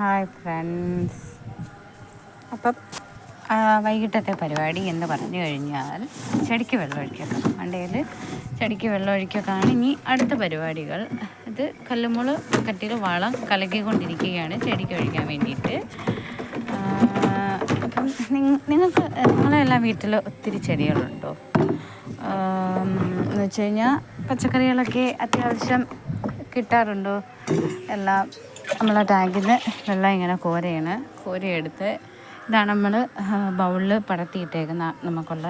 Hi friends അപ്പം വൈകിട്ടത്തെ പരിപാടി എന്ന് പറഞ്ഞു കഴിഞ്ഞാൽ ചെടിക്ക് വെള്ളമൊഴിക്കുക മണ്ടയിൽ ചെടിക്ക് വെള്ളമൊഴിക്കുകയാണ് ഇനി അടുത്ത പരിപാടികൾ. ഇത് കല്ലുമുൾ കട്ടിയിൽ വളം കലക്കിക്കൊണ്ടിരിക്കുകയാണ് ചെടിക്ക് ഒഴിക്കാൻ വേണ്ടിയിട്ട്. അപ്പം നിങ്ങ- നിങ്ങൾക്ക് നിങ്ങളെല്ലാം വീട്ടിൽ ഒത്തിരി ചെടികളുണ്ടോ? എന്ന് വെച്ച് കഴിഞ്ഞാൽ പച്ചക്കറികളൊക്കെ അത്യാവശ്യം കിട്ടാറുണ്ടോ? എല്ലാം നമ്മളെ ടാങ്കിൽ വെള്ളം ഇങ്ങനെ കോരയാണ്. കോരയെടുത്ത് ഇതാണ് നമ്മൾ ബൗളിൽ പടത്തിയിട്ടേക്കുന്ന നമുക്കുള്ള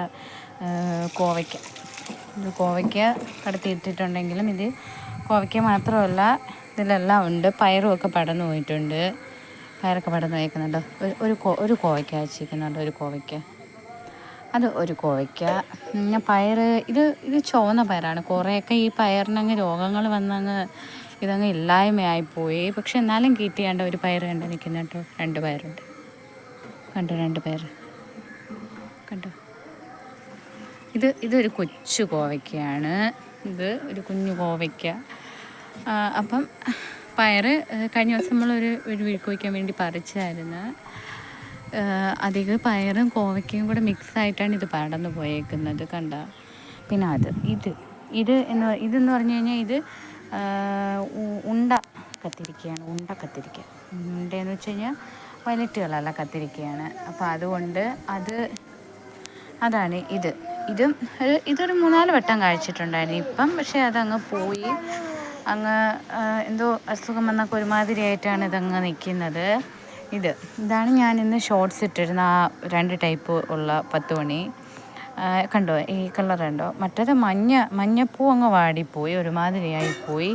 കോവയ്ക്ക. ഇത് കോവയ്ക്ക പടത്തിയിട്ടിട്ടുണ്ടെങ്കിലും ഇത് കോവയ്ക്ക മാത്രമല്ല ഇതിലെല്ലാം ഉണ്ട്. പയറും ഒക്കെ പടന്നു പോയിട്ടുണ്ട്. പയറൊക്കെ പടന്നു പോയേക്കുന്നുണ്ട്. ഒരു ഒരു കോവയ്ക്ക വെച്ചിരിക്കുന്നുണ്ട്. ഒരു കോവയ്ക്ക. അത് ഒരു കോവയ്ക്ക. പിന്നെ പയർ ഇത് ഇത് ചുവന്ന പയറാണ്. കുറേയൊക്കെ ഈ പയറിനങ്ങ് രോഗങ്ങൾ വന്നങ്ങ് ഇതങ്ങ് ഇല്ലായ്മയായിപ്പോയി പക്ഷെ എന്നാലും കീറ്റിയാണ്ട് ഒരു പയർ കണ്ട് നിൽക്കുന്ന കേട്ടോ. രണ്ട് പയറുണ്ട്. കണ്ടോ? രണ്ട് പയർ കണ്ടോ? ഇത് ഇതൊരു കൊച്ചു കോവയ്ക്കയാണ്. ഇത് ഒരു കുഞ്ഞു കോവയ്ക്ക. അപ്പം പയർ കഴിഞ്ഞ ദിവസം നമ്മളൊരു ഒരു വീഴ്ക്കോയ്ക്കാൻ വേണ്ടി പറിച്ചായിരുന്നു. അധികം പയറും കോവയ്ക്കയും കൂടെ മിക്സ് ആയിട്ടാണ് ഇത് പടർന്നു പോയേക്കുന്നത്. കണ്ട? പിന്നെ അത് ഇത്. ഇത് എന്ന് ഇതെന്ന് പറഞ്ഞു കഴിഞ്ഞാൽ ഇത് ഉണ്ട കത്തിരിക്കയാണ് ഉണ്ട കത്തിരിക്ക. ഉണ്ടയെന്ന് വെച്ച് കഴിഞ്ഞാൽ വയലറ്റുകളല്ല കത്തിരിക്കയാണ്. അപ്പോൾ അതുകൊണ്ട് അത് അതാണ് ഇത്. ഇതും ഒരു ഇതൊരു മൂന്നാൽ വട്ടം കഴിച്ചിട്ടുണ്ടായിരുന്നു. ഇപ്പം പക്ഷേ അതങ്ങ് പോയി. അങ്ങ് എന്തോ അസുഖം വന്നൊക്കെ ഒരുമാതിരി ആയിട്ടാണ് ഇതങ്ങ് നിൽക്കുന്നത്. ഇത്. ഇതാണ് ഞാൻ ഇന്ന് ഷോർട്ട്സ് ഇട്ടിരുന്ന ആ രണ്ട് ടൈപ്പ് ഉള്ള പത്ത് മണി. കണ്ടോ ഈ കളർ കണ്ടോ മറ്റേത് മഞ്ഞ മഞ്ഞപ്പൂ അങ്ങ് വാടിപ്പോയി ഒരുമാതിരിയായി പോയി.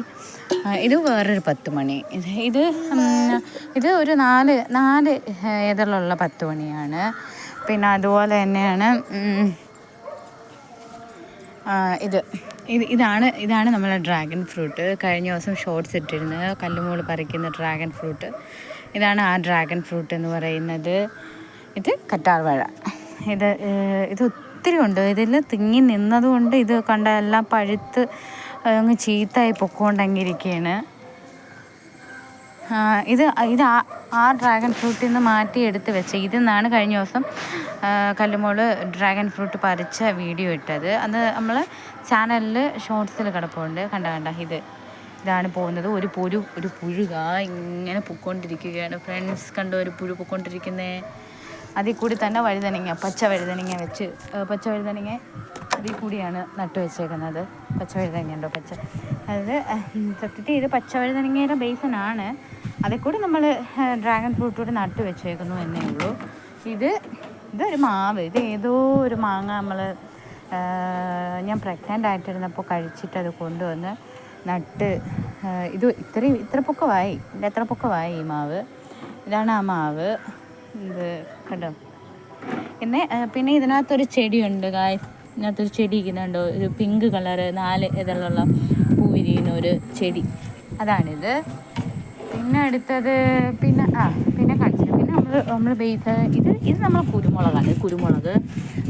ഇത് വേറൊരു പത്ത് മണി. ഇത് ഇത് ഒരു നാല് നാല് ഏതളുള്ള പത്ത് മണിയാണ്. പിന്നെ അതുപോലെ തന്നെയാണ് ഇത് ഇത് ഇതാണ് ഇതാണ് നമ്മളെ ഡ്രാഗൺ ഫ്രൂട്ട് കഴിഞ്ഞ ദിവസം ഷോർട്സ് ഇട്ടിരുന്നത് കല്ലുമൂൾ പറിക്കുന്ന ഡ്രാഗൺ ഫ്രൂട്ട് ഇതാണ് ആ ഡ്രാഗൺ ഫ്രൂട്ട് എന്ന് പറയുന്നത്. ഇത് കറ്റാർവാഴ. ഇത് ഇത് ഒത്തിരി ഉണ്ട്. ഇതിൽ തിങ്ങി നിന്നതുകൊണ്ട് ഇത് കണ്ട എല്ലാം പഴുത്ത് അങ്ങ് ചീത്തായി പൊക്കോണ്ടങ്ങിരിക്കുകയാണ് ഇത് ഇത് ആ ഡ്രാഗൺ ഫ്രൂട്ടിൽ നിന്ന് മാറ്റി എടുത്ത് വെച്ച. ഇതിൽ നിന്നാണ് കഴിഞ്ഞ ദിവസം കല്ലുമോൾ ഡ്രാഗൺ ഫ്രൂട്ട് പറിച്ച വീഡിയോ ഇട്ടത്. അത് നമ്മൾ ചാനലിൽ ഷോർട്സിൽ കിടപ്പുണ്ട്. കണ്ട കണ്ട ഇത്. ഇതാണ് പോകുന്നത്. ഒരു പുഴു ഒരു പുഴുക ഇങ്ങനെ പൊക്കോണ്ടിരിക്കുകയാണ്. ഫ്രണ്ട്സ് കണ്ട ഒരു പുഴു പൊക്കോണ്ടിരിക്കുന്നേ? അതിൽ കൂടി തന്നെ വഴുതനങ്ങ പച്ച വഴുതനങ്ങ വെച്ച് പച്ച വഴുതനങ്ങ അതിൽ കൂടിയാണ് നട്ടു വെച്ചേക്കുന്നത്. പച്ച വഴുതനങ്ങ ഉണ്ടോ പച്ച ഉം, സത്യത്തിൽ ഇത് പച്ച വഴുതനങ്ങയുടെ ബേസനാണ് അതിൽ കൂടി നമ്മൾ ഡ്രാഗൺ ഫ്രൂട്ട് കൂടി നട്ടു വെച്ചേക്കുന്നു എന്നേ ഉള്ളൂ. ഇത് ഇതൊരു മാവ്. ഇത് ഏതോ ഒരു മാങ്ങ നമ്മൾ ഞാൻ പ്രഗ്നന്റ് ആയിട്ടിരുന്നപ്പോൾ കഴിച്ചിട്ട് അത് കൊണ്ടുവന്ന് നട്ട് ഇത് ഇത്രയും ഇത്ര പൊക്കമായി ഇതിന്റെ എത്ര പൊക്കമായി ഈ മാവ്. ഇതാണ് ആ മാവ്. ഇത് കണ്ടോ? പിന്നെ പിന്നെ ഇതിനകത്തൊരു ചെടിയുണ്ട് കായ് ഇതിനകത്തൊരു ചെടി ഇരിക്കുന്നുണ്ടോ ഒരു പിങ്ക് കളറ് നാല് ഇതിലുള്ള പൂ വിരിയുന്ന ഒരു ചെടി. അതാണിത്. പിന്നെ അടുത്തത് പിന്നെ ആ പിന്നെ കാണിച്ചു പിന്നെ നമ്മൾ നമ്മൾ ബേസ് ഇത് ഇത് നമ്മൾ കുരുമുളകാണ്. കുരുമുളക്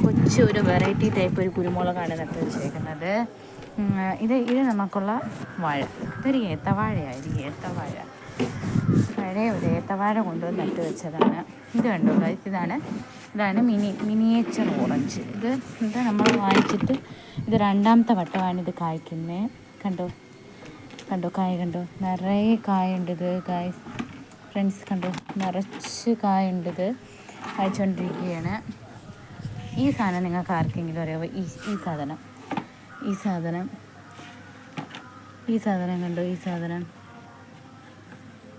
കൊച്ചു ഒരു വെറൈറ്റി ടൈപ്പ് ഒരു കുരുമുളകാണ് നട്ട് വെച്ചേക്കുന്നത്. ഇത് ഇത് നമുക്കുള്ള വാഴ. ഇതൊരു ഏത്തവാഴയാണ് ഇത് ഏത്തവാഴ. പഴയ ഒരു ഏത്തവാഴ കൊണ്ടുവന്ന് നട്ട് വെച്ചതാണ്. ഇത് കണ്ടോ? ഇതാണ് ഇതാണ് മിനി മിനിയേച്ചർ ഓറഞ്ച്. ഇത് ഇത് നമ്മൾ വാങ്ങിച്ചിട്ട് ഇത് രണ്ടാമത്തെ വട്ടമാണ് ഇത് കായ്ക്കുന്നത് കണ്ടോ കണ്ടോ കായ കണ്ടോ നിറയെ കായുണ്ട് ഇത് കായ് ഫ്രണ്ട്സ് കണ്ടോ നിറച്ച് കായുണ്ട് ഇത് കായ്ച്ചുകൊണ്ടിരിക്കുകയാണ് ഈ സാധനം നിങ്ങൾക്ക് ആർക്കെങ്കിലും അറിയാവോ? ഈ ഈ സാധനം ഈ സാധനം ഈ സാധനം കണ്ടോ ഈ സാധനം.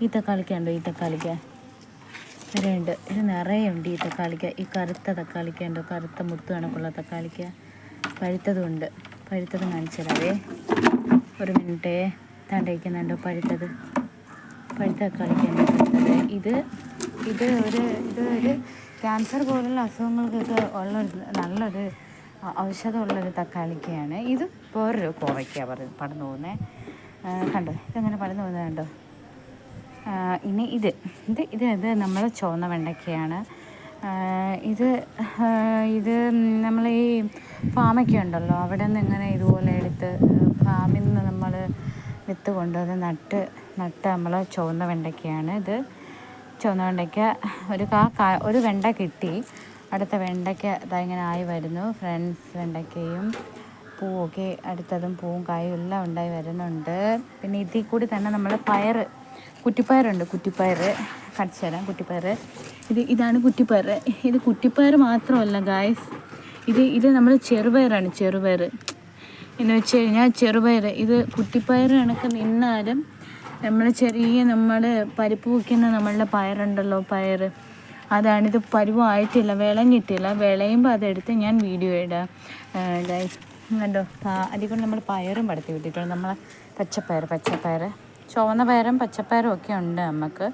ഈ തക്കാളിക്ക ഉണ്ടോ ഈ തക്കാളിക്ക രണ്ട്. ഇത് നിറയെ ഉണ്ട് ഈ തക്കാളിക്ക ഈ കറുത്ത തക്കാളിക്ക ഉണ്ടോ? കറുത്ത മുത്ത് കണക്കുള്ള തക്കാളിക്ക. പഴുത്തതും ഉണ്ട്. പഴുത്തത് കാണിച്ചു തരാവേ ഒരു മിനിറ്റേ. തണ്ടയിക്കുന്നുണ്ടോ പഴുത്തത്? പഴുത്ത തക്കാളിക്കയാണ് പഴുത്തത്? ഇത് ഇത് ഒരു ഇത് ഒരു ക്യാൻസർ പോലുള്ള അസുഖങ്ങൾക്കൊക്കെ ഉള്ളൊരു നല്ലൊരു ഔഷധമുള്ളൊരു തക്കാളിക്കയാണ്. ഇത് വേറൊരു കോവയ്ക്ക പറഞ്ഞു പടന്നു പോകുന്നത് കണ്ടോ? ഇതങ്ങനെ പടന്നു പോകുന്നത് കണ്ടോ? ഇനി ഇത്. ഇത് ഇത് ഇത് നമ്മൾ ചുവന്ന വെണ്ടയ്ക്കയാണ്. ഇത് ഇത് നമ്മൾ ഈ ഫാമൊക്കെ ഉണ്ടല്ലോ. അവിടെ നിന്ന് ഇങ്ങനെ ഇതുപോലെ എടുത്ത് ഫാമിൽ നിന്ന് നമ്മൾ വിത്ത് കൊണ്ടുവന്ന് നട്ട് നട്ട് നമ്മൾ ചുവന്ന വെണ്ടയ്ക്കയാണ് ഇത്. ചുവന്ന വെണ്ടയ്ക്ക ഒരു കാ ഒരു വെണ്ട കിട്ടി. അടുത്ത വെണ്ടയ്ക്ക ഇതാ ഇങ്ങനെ ആയി വരുന്നു. ഫ്രണ്ട്സ് വെണ്ടയ്ക്കയും പൂവൊക്കെ അടുത്തതും പൂവും കായും എല്ലാം ഉണ്ടായി വരുന്നുണ്ട്. പിന്നെ ഇതിൽ കൂടി തന്നെ നമ്മൾ പയർ കുറ്റിപ്പയറുണ്ട് കുറ്റിപ്പയർ കാണിച്ചു തരാം കുറ്റിപ്പയർ ഇത് ഇതാണ് കുറ്റിപ്പയർ ഇത് കുറ്റിപ്പയർ മാത്രമല്ല ഗായസ് ഇത് ഇത് നമ്മൾ ചെറുപയറാണ് ചെറുപയർ എന്ന് വെച്ച് കഴിഞ്ഞാൽ ചെറുപയർ ഇത് കുറ്റിപ്പയർ കണക്ക് നിന്നാലും നമ്മൾ ചെറിയ നമ്മൾ പരിപ്പ് വയ്ക്കുന്ന നമ്മളുടെ പയറുണ്ടല്ലോ പയർ അതാണിത് പരുവായിട്ടില്ല വിളഞ്ഞിട്ടില്ല വിളയുമ്പോൾ അതെടുത്ത് ഞാൻ വീഡിയോ ഇടാം. കണ്ടോ? അതികൊണ്ട് നമ്മൾ പയറും പടത്തി വിട്ടിട്ടുണ്ട്. നമ്മളെ പച്ചപ്പയർ പച്ചപ്പയർ ചുവന്ന പയറും പച്ചപ്പയറും ഒക്കെ ഉണ്ട് നമുക്ക്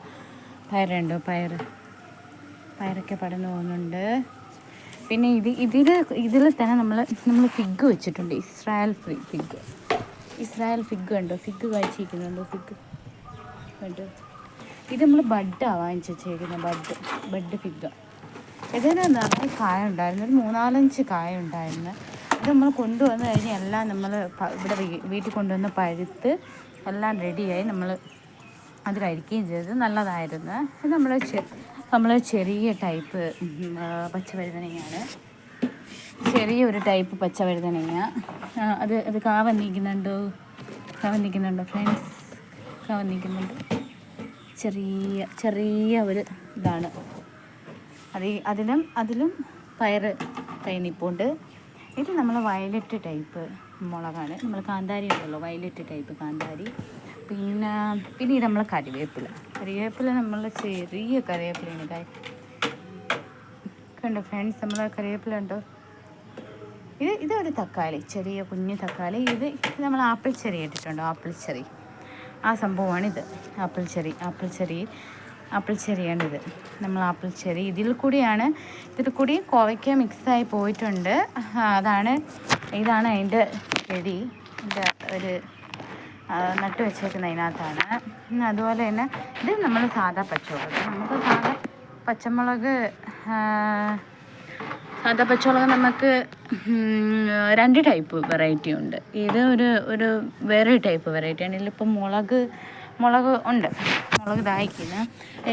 പയറുണ്ടോ പയർ. പയറൊക്കെ പടന്നു പോകുന്നുണ്ട്. പിന്നെ ഇത് ഇതിൽ ഇതിൽ തന്നെ നമ്മൾ നമ്മൾ ഫിഗ് വെച്ചിട്ടുണ്ട്. ഇസ്രായേൽ ഫിഗ് ഇസ്രായേൽ ഫിഗ് ഉണ്ടോ ഫിഗ് കഴിച്ചിരിക്കുന്നുണ്ടോ ഫിഗ് കണ്ടോ ഇത് നമ്മൾ ബഡാണ് വാങ്ങിച്ച് വെച്ചേക്കുന്നത് ബഡ് ബഡ് ഫിഗ് ഇതിന് നിറയെ കായ ഉണ്ടായിരുന്നു. ഒരു മൂന്നാലഞ്ച് കായ ഉണ്ടായിരുന്നു. ഇത് നമ്മൾ കൊണ്ടുവന്ന് കഴിഞ്ഞാൽ എല്ലാം നമ്മൾ ഇവിടെ വീട്ടിൽ കൊണ്ടുവന്ന് പഴുത്ത് എല്ലാം റെഡിയായി നമ്മൾ അത് കഴിക്കുകയും ചെയ്തത് നല്ലതായിരുന്നു. ഇത് നമ്മൾ നമ്മൾ ചെറിയ ടൈപ്പ് ഉം, ചെറിയ ഒരു ടൈപ്പ് പച്ചവഴുതനങ്ങ. അത് അത് കാവൻ നീക്കുന്നുണ്ടോ കാവൻ നീക്കുന്നുണ്ടോ ഫ്രണ്ട്സ് കാവൻ നീക്കുന്നുണ്ട് ചെറിയ ചെറിയ ഒരു ഇതാണ്. അത് അതിലും അതിലും പയർ കൈ നിപ്പുണ്ട് ഇത് നമ്മൾ വയലറ്റ് ടൈപ്പ്. മുളകാണ്. നമ്മൾ കാന്താരി ഉണ്ടല്ലോ വയലറ്റ് ടൈപ്പ് കാന്താരി. പിന്നെ പിന്നെ ഇത് നമ്മൾ കറിവേപ്പില കറിവേപ്പില നമ്മൾ ചെറിയ കറിവേപ്പിലയാണ് കായ് കണ്ടോ ഫ്രണ്ട്സ് നമ്മൾ കറിവേപ്പില ഉണ്ടോ? ഇത് ഇത് ഒരു തക്കാളി ചെറിയ കുഞ്ഞു തക്കാളി. ഇത് നമ്മൾ ആപ്പിൾ ചെറി ഇട്ടിട്ടുണ്ടോ ആപ്പിൾ ചെറി. ആ സംഭവമാണിത്. Apple cherry apple cherry. Apple ചെറിയാണിത് നമ്മൾ ആപ്പിൾ ചെറി ഇതിൽ കൂടിയാണ് ഇതിൽ കൂടി കോവയ്ക്ക മിക്സായി പോയിട്ടുണ്ട്. അതാണ് ഇതാണ് അതിന്റെ ചെടി. ഇതിന്റെ ഒരു നട്ട് വെച്ചേക്കുന്ന അതിനകത്താണ്. അതുപോലെ തന്നെ ഇത് നമ്മൾ സാധാ പച്ചമുളക്. നമുക്ക് സാധാ പച്ചമുളക് സാധാ പച്ചമുളക് നമുക്ക് രണ്ട് ടൈപ്പ് വെറൈറ്റി ഉണ്ട്. ഇത് ഒരു ഒരു വേറെ ടൈപ്പ് വെറൈറ്റിയാണ് ഇതിലിപ്പോൾ മുളക് മുളക് ഉണ്ട്. മുളക് ദാഹിക്കുന്ന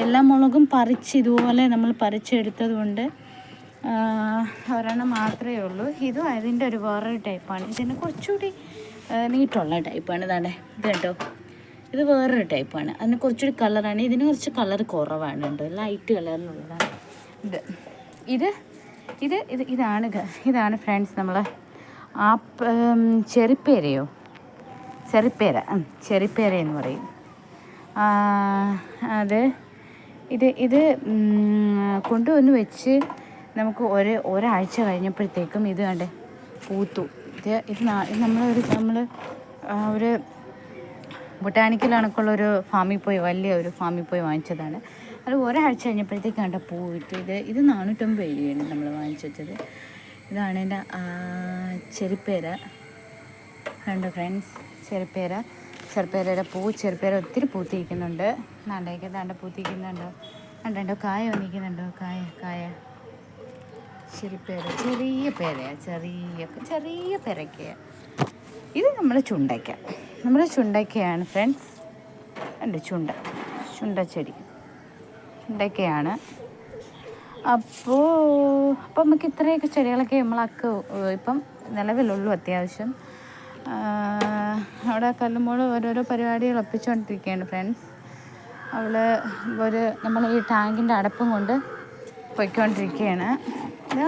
എല്ലാ മുളകും പറിച്ച് ഇതുപോലെ നമ്മൾ പറിച്ചെടുത്തത് കൊണ്ട് ഒരെണ്ണം മാത്രമേ ഉള്ളൂ. ഇതും അതിന്റെ ഒരു വേറൊരു ടൈപ്പാണ് ഇതിന് കുറച്ചുകൂടി നീട്ടുള്ള ടൈപ്പാണ് ഇതാണ്ടേ ഇത് കേട്ടോ ഇത് വേറൊരു ടൈപ്പാണ് അതിന് കുറച്ചുകൂടി കളറാണ് ഇതിന് കുറച്ച് കളർ കുറവാണ് കേട്ടോ ലൈറ്റ് കളറിലുള്ളതാണ് ഇത് ഇത് ഇത് ഇത് ഇതാണ് ഇതാണ് ഫ്രണ്ട്സ് നമ്മൾ ആ ചെറിപ്പേരയോ? ചെറിപ്പേര ചെറിപ്പേര എന്ന് പറയും. അത് ഇത് ഇത് കൊണ്ടുവന്ന് വെച്ച് നമുക്ക് ഒരു ഒരാഴ്ച കഴിഞ്ഞപ്പോഴത്തേക്കും ഇത് കണ്ടേ പൂത്തു. ഇത് ഇത് നമ്മളൊരു നമ്മൾ ഒരു ബൊട്ടാനിക്കൽ കണക്കുള്ളൊരു ഫാമിൽ പോയി വലിയ ഒരു ഫാമിൽ പോയി വാങ്ങിച്ചതാണ്. അത് ഒരാഴ്ച കഴിഞ്ഞപ്പോഴത്തേക്ക് കണ്ട പൂ വിട്ടു ഇത് ഇത് നാനൂറ്റമ്പത് രൂപയാണ് നമ്മൾ വാങ്ങിച്ചു വെച്ചത്. ഇതാണ് എന്റെ ചെരുപ്പേര. കണ്ടോ ഫ്രണ്ട്സ് ചെറുപ്പേര ചെറുപ്പേരയുടെ പൂ ചെറുപ്പേര ഒത്തിരി പൂത്തിരിക്കുന്നുണ്ട്. നാണ്ടേക്ക് താണ്ട പൂത്തിരിക്കുന്നുണ്ടോ. കണ്ടോ കായ വന്നിരിക്കുന്നുണ്ടോ. കായ കായ. ചെറുപ്പേര ചെറിയ പേരയാ. ചെറിയ ചെറിയ പേരയ്ക്കയാ ഇത് നമ്മൾ ചുണ്ടയ്ക്ക. നമ്മുടെ ചുണ്ടയ്ക്കയാണ് ഫ്രണ്ട്സ്. ഉണ്ട് ചുണ്ട ചുണ്ടച്ചെടി ചുണ്ടയ്ക്കയാണ്. അപ്പോൾ അപ്പോൾ നമുക്ക് ഇത്രയൊക്കെ ചെടികളൊക്കെ നമ്മളൊക്കെ ഇപ്പം നിലവിലുള്ളൂ അത്യാവശ്യം. അവിടെ കല്ലുമ്പോൾ ഓരോരോ പരിപാടികൾ ഒപ്പിച്ചുകൊണ്ടിരിക്കുകയാണ് ഫ്രണ്ട്സ് അവൾ ഒരു നമ്മൾ ഈ ടാങ്കിന്റെ അടപ്പും കൊണ്ട് പൊയ്ക്കൊണ്ടിരിക്കുകയാണ്. ഇത്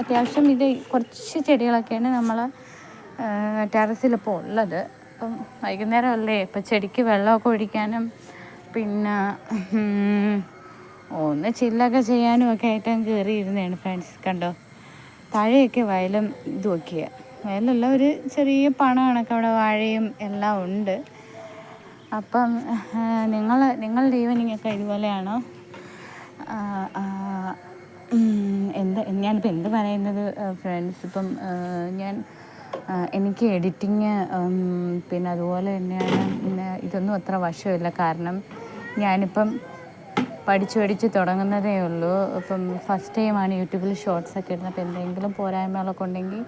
അത്യാവശ്യം ഇത് കുറച്ച് ചെടികളൊക്കെയാണ് നമ്മൾ ടെറസിലിപ്പോൾ ഉള്ളത്. അപ്പം വൈകുന്നേരം അല്ലേ ഇപ്പം ചെടിക്ക് വെള്ളമൊക്കെ ഒഴിക്കാനും പിന്നെ ഒന്ന് ചില്ലൊക്കെ ചെയ്യാനും ഒക്കെ ആയിട്ട് കയറിയിരുന്നതാണ് ഫ്രണ്ട്സ് കണ്ടോ? താഴെയൊക്കെ വയലും ഇതുമൊക്കെയ വയലല്ല ഒരു ചെറിയ പണ കണക്ക് അവിടെ വാഴയും എല്ലാം ഉണ്ട്. അപ്പം നിങ്ങൾ നിങ്ങളുടെ ഈവനിങ് ഒക്കെ ഇതുപോലെയാണോ? എന്ത് ഞാനിപ്പോൾ എന്ത് പറയുന്നത് ഫ്രണ്ട്സ് ഇപ്പം ഞാൻ എനിക്ക് എഡിറ്റിങ് പിന്നെ അതുപോലെ തന്നെയാണ് ഇതൊന്നും അത്ര വശമില്ല. കാരണം ഞാനിപ്പം പഠിച്ച് പഠിച്ച് തുടങ്ങുന്നതേ ഉള്ളൂ. ഇപ്പം ഫസ്റ്റ് ടൈമാണ് യൂട്യൂബിൽ ഷോർട്സ് ഒക്കെ ഇടുന്നത്. അപ്പോൾ എന്തെങ്കിലും പോരായ്മകളൊക്കെ ഉണ്ടെങ്കിൽ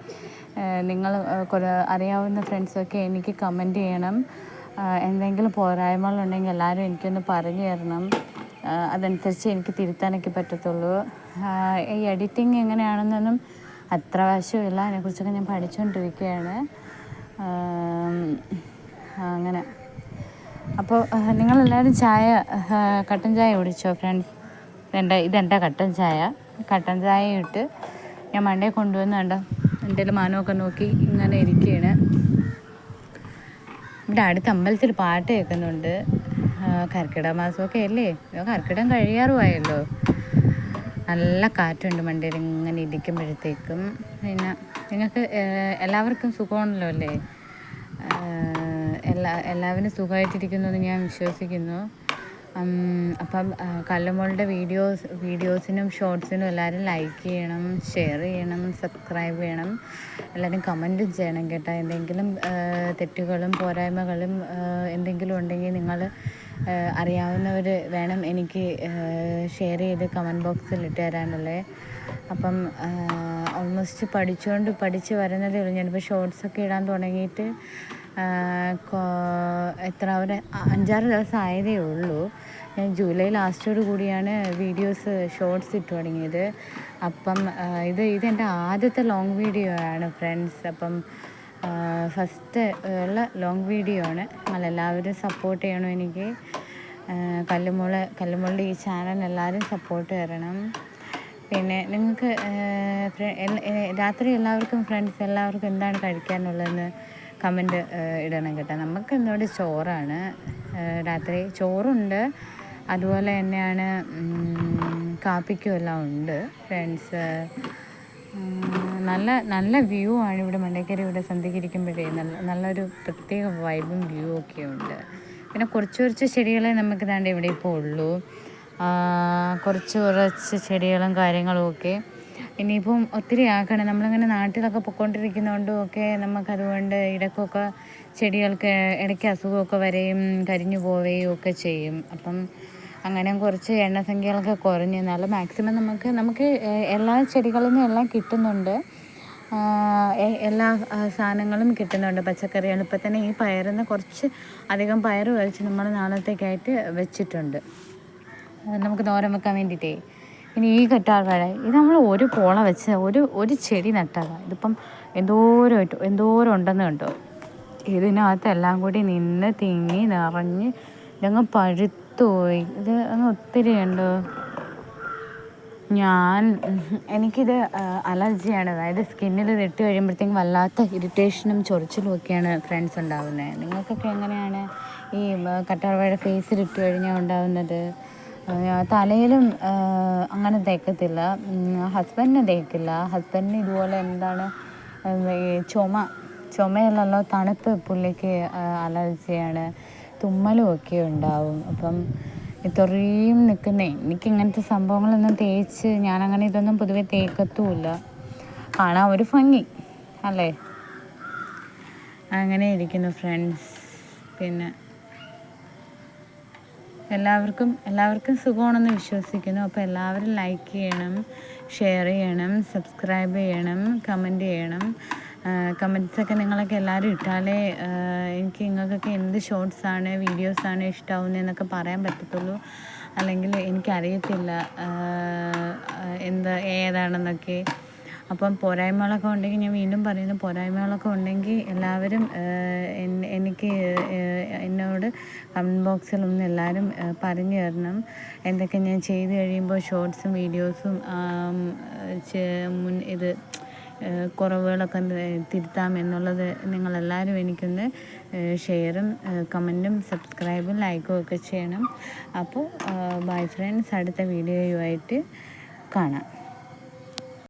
നിങ്ങൾ അറിയാവുന്ന ഫ്രണ്ട്സൊക്കെ എനിക്ക് കമന്റ് ചെയ്യണം. എന്തെങ്കിലും പോരായ്മകളുണ്ടെങ്കിൽ എല്ലാവരും എനിക്കൊന്ന് പറഞ്ഞു തരണം. അതനുസരിച്ച് എനിക്ക് തിരുത്താനൊക്കെ പറ്റത്തുള്ളൂ. ഈ എഡിറ്റിംഗ് എങ്ങനെയാണെന്നൊന്നും അത്ര വശമില്ല. അതിനെക്കുറിച്ചൊക്കെ ഞാൻ പഠിച്ചുകൊണ്ടിരിക്കുകയാണ് അങ്ങനെ. അപ്പോൾ നിങ്ങളെല്ലാവരും ചായ കട്ടൻ ചായ കുടിച്ചോ ഫ്രണ്ട്സ് ഇതെന്റെ ഇതെന്റെ കട്ടൻ ചായ? കട്ടൻ ചായ ഇട്ട് ഞാൻ മണ്ടേ കൊണ്ടുവന്ന് കണ്ടോ എന്റെ മാനമൊക്കെ നോക്കി ഇങ്ങനെ ഇരിക്കുകയാണ് ഇവിടെ അടുത്ത അമ്പലത്തിൽ പാട്ട് കേൾക്കുന്നുണ്ട്. കർക്കിട കർക്കിടക മാസമൊക്കെ അല്ലേ? കർക്കിടം കർക്കിടകം കഴിയാറുമായല്ലോ. നല്ല കാറ്റുണ്ട് മണ്ടയിൽ ഇങ്ങനെ ഇരിക്കുമ്പോഴത്തേക്കും. പിന്നെ നിങ്ങൾക്ക് എല്ലാവർക്കും സുഖമാണല്ലോ അല്ലേ? എല്ലാ എല്ലാവരും സുഖമായിട്ടിരിക്കുന്നു എന്ന് ഞാൻ വിശ്വസിക്കുന്നു. അപ്പം കല്ലുമോളുടെ വീഡിയോസ് വീഡിയോസിനും ഷോർട്സിനും എല്ലാവരും ലൈക്ക് ചെയ്യണം ഷെയർ ചെയ്യണം സബ്സ്ക്രൈബ് ചെയ്യണം. എല്ലാവരും കമന്റ് ചെയ്യണം കേട്ടോ. എന്തെങ്കിലും തെറ്റുകളും പോരായ്മകളും എന്തെങ്കിലും ഉണ്ടെങ്കിൽ നിങ്ങൾ അറിയാവുന്നവർ വേണം എനിക്ക് ഷെയർ ചെയ്ത് കമന്റ് ബോക്സിൽ ഇട്ട് തരാനുള്ളത് അപ്പം ഓൾമോസ്റ്റ് പഠിച്ചുകൊണ്ട് പഠിച്ച് വരുന്നതേ ഉള്ളൂ. ഞാനിപ്പോൾ ഷോർട്സൊക്കെ ഇടാൻ തുടങ്ങിയിട്ട് എത്ര ഒരു അഞ്ചാറ് ദിവസം ആയതേ ഉള്ളൂ. ഞാൻ ജൂലൈ ലാസ്റ്റോട് കൂടിയാണ് വീഡിയോസ് ഷോർട്സ് ഇട്ട് തുടങ്ങിയത്. അപ്പം ഇത് ഇതെന്റെ ആദ്യത്തെ ലോങ് വീഡിയോ ആണ് ഫ്രണ്ട്സ്. അപ്പം ഫസ്റ്റ് ഉള്ള ലോങ് വീഡിയോ ആണ്. നമ്മൾ എല്ലാവരും സപ്പോർട്ട് ചെയ്യണം എനിക്ക്. കല്ലുമുള കല്ലുമുളുടെ ഈ ചാനൽ എല്ലാവരും സപ്പോർട്ട് തരണം. പിന്നെ നിങ്ങൾക്ക് രാത്രി എല്ലാവർക്കും ഫ്രണ്ട്സ് എല്ലാവർക്കും എന്താണ് കഴിക്കാനുള്ളതെന്ന് കമന്റ് ഇടണം കേട്ടോ. നമുക്ക് ഇന്നോട് ചോറാണ്. രാത്രി ചോറുണ്ട്. അതുപോലെ തന്നെയാണ് കാപ്പിക്കും എല്ലാം ഉണ്ട് ഫ്രണ്ട്സ്. നല്ല നല്ല വ്യൂ ആണ് ഇവിടെ മണ്ടേക്കരി ഇവിടെ സന്ധിക്കിരിക്കുമ്പോഴേ നല്ല നല്ലൊരു പ്രത്യേക വൈബും വ്യൂ ഒക്കെ ഉണ്ട്. പിന്നെ കുറച്ച് കുറച്ച് ചെടികളെ നമുക്ക് ഇതാണ്ട് ഇവിടെ ഇപ്പോൾ ഉള്ളൂ. കുറച്ച് കുറച്ച് ചെടികളും കാര്യങ്ങളും ഒക്കെ ഇനിയിപ്പം ഒത്തിരി ആക്കണം. നമ്മളിങ്ങനെ നാട്ടിലൊക്കെ പൊയ്ക്കൊണ്ടിരിക്കുന്നതുകൊണ്ടും ഒക്കെ നമുക്കതുകൊണ്ട് ഇടയ്ക്കൊക്കെ ചെടികൾക്ക് ഇടയ്ക്ക് അസുഖമൊക്കെ വരെയും കരിഞ്ഞു പോവുകയും ഒക്കെ ചെയ്യും. അപ്പം അങ്ങനെ കുറച്ച് എണ്ണസംഖ്യകളൊക്കെ കുറഞ്ഞ് എന്നാലും മാക്സിമം നമുക്ക് നമുക്ക് എല്ലാ ചെടികളിൽ നിന്നും എല്ലാം കിട്ടുന്നുണ്ട്. എല്ലാ സാധനങ്ങളും കിട്ടുന്നുണ്ട്. പച്ചക്കറികൾ ഇപ്പം തന്നെ ഈ പയറിന്ന് കുറച്ച് അധികം പയർ വലിച്ച് നമ്മൾ നാളത്തേക്കായിട്ട് വെച്ചിട്ടുണ്ട്. നമുക്ക് തോരൻ വെക്കാൻ വേണ്ടിയിട്ടേ. ഇനി ഈ കറ്റാർവാഴ ഇത് നമ്മൾ ഒരു പോള വെച്ച് ഒരു ഒരു ചെടി നട്ടതാണ് ഇതിപ്പം എന്തോരം എന്തോരം ഉണ്ടെന്ന് കണ്ടോ? ഇതിനകത്ത് എല്ലാം കൂടി നിന്ന് തിങ്ങി നിറഞ്ഞ് ഇതങ്ങ് പഴുത്തുപോയി. ഇത് അങ്ങ് ഒത്തിരി ഉണ്ടോ ഞാൻ എനിക്കിത് അലർജിയാണ്. അതായത് സ്കിന്നിൽ ഇട്ട് കഴിയുമ്പോഴത്തേക്കും വല്ലാത്ത ഇറിറ്റേഷനും ചൊറിച്ചിലും ഒക്കെയാണ് ഫ്രണ്ട്സ് ഉണ്ടാകുന്നത് നിങ്ങൾക്കൊക്കെ എങ്ങനെയാണ് ഈ കട്ടാർവാഴ ഇട്ട് കഴിഞ്ഞാൽ ഉണ്ടാകുന്നത് തലയിലും അങ്ങനെ തേക്കത്തില്ല. ഹസ്ബൻഡിന് തേക്കില്ല ഹസ്ബൻഡിന് ഇതുപോലെ എന്താണ് ഈ ചുമ ചുമയല്ലല്ലോ തണുപ്പ് പുള്ളിക്ക് അലർജിയാണ്. തുമ്മലും ഒക്കെ ഉണ്ടാവും. അപ്പം ഇത്രയും നിൽക്കുന്നേ എനിക്ക് ഇങ്ങനത്തെ സംഭവങ്ങളൊന്നും തേച്ച് ഞാനങ്ങനെ ഇതൊന്നും പൊതുവെ തേക്കത്തുമില്ല കാണാൻ ഒരു ഭംഗി അല്ലേ? അങ്ങനെ ഇരിക്കുന്നു ഫ്രണ്ട്സ് പിന്നെ എല്ലാവർക്കും എല്ലാവർക്കും സുഖമാണെന്ന് വിശ്വസിക്കുന്നു. അപ്പോൾ എല്ലാവരും ലൈക്ക് ചെയ്യണം ഷെയർ ചെയ്യണം സബ്സ്ക്രൈബ് ചെയ്യണം കമന്റ് ചെയ്യണം. കമന്റ്സൊക്കെ നിങ്ങളൊക്കെ എല്ലാവരും ഇട്ടാലേ എനിക്ക് നിങ്ങൾക്കൊക്കെ എന്ത് ഷോർട്സാണ് വീഡിയോസാണ് ഇഷ്ടമാവുന്നതെന്നൊക്കെ പറയാൻ പറ്റത്തുള്ളൂ. അല്ലെങ്കിൽ എനിക്കറിയത്തില്ല എന്താ ഏതാണെന്നൊക്കെ. അപ്പം പോരായ്മകളൊക്കെ ഉണ്ടെങ്കിൽ ഞാൻ വീണ്ടും പറയുന്നു പോരായ്മകളൊക്കെ ഉണ്ടെങ്കിൽ എല്ലാവരും എനിക്ക് എന്നോട് കമന്റ് ബോക്സിൽ ഒന്ന് എല്ലാവരും പറഞ്ഞു തരണം. എന്തൊക്കെ ഞാൻ ചെയ്ത് കഴിയുമ്പോൾ ഷോർട്സും വീഡിയോസും മുൻ ഇത് കുറവുകളൊക്കെ തിരുത്താം എന്നുള്ളത് നിങ്ങളെല്ലാവരും എനിക്കൊന്ന് ഷെയറും കമന്റും സബ്സ്ക്രൈബും ലൈക്കും ഒക്കെ ചെയ്യണം. അപ്പോൾ ബൈ ഫ്രണ്ട്സ് അടുത്ത വീഡിയോയുമായിട്ട് കാണാം.